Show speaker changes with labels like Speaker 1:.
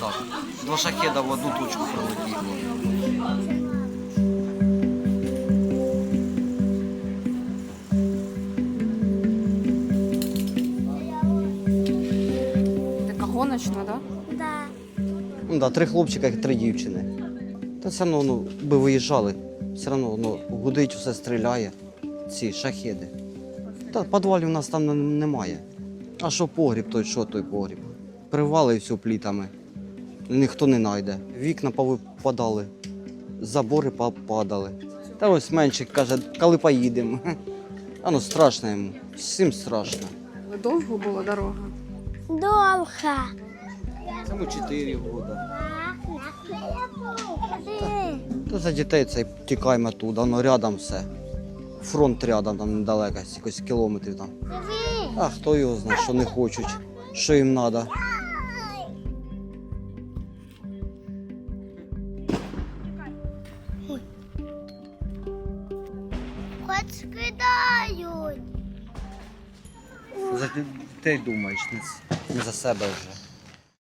Speaker 1: Так. Два шахеда в одну точку прилетіло.
Speaker 2: Така гоночна, да?
Speaker 3: Да.
Speaker 1: Ну да, три хлопчика і три дівчини. Та все одно ну, би виїжджали. Все одно ну, гудить, все стріляє. Ці шахеди. Та підвалів у нас там немає. А що погріб, той що той погріб? Привали все плітами. Ніхто не знайде. Вікна повипадали, забори попадали. Та ось меншик каже, коли поїдемо. А ну страшно йому. Всім страшно.
Speaker 2: Довго була дорога.
Speaker 3: Довга.
Speaker 1: Цьому 4 роки. Та за дітей це тікаємо туди, воно рядом все. Фронт рядом, там недалеко, якось кілометрів там. А хто його знає, що не хочуть, що їм треба.
Speaker 3: Хоч скидають.
Speaker 1: За дітей думаєш, не за себе вже.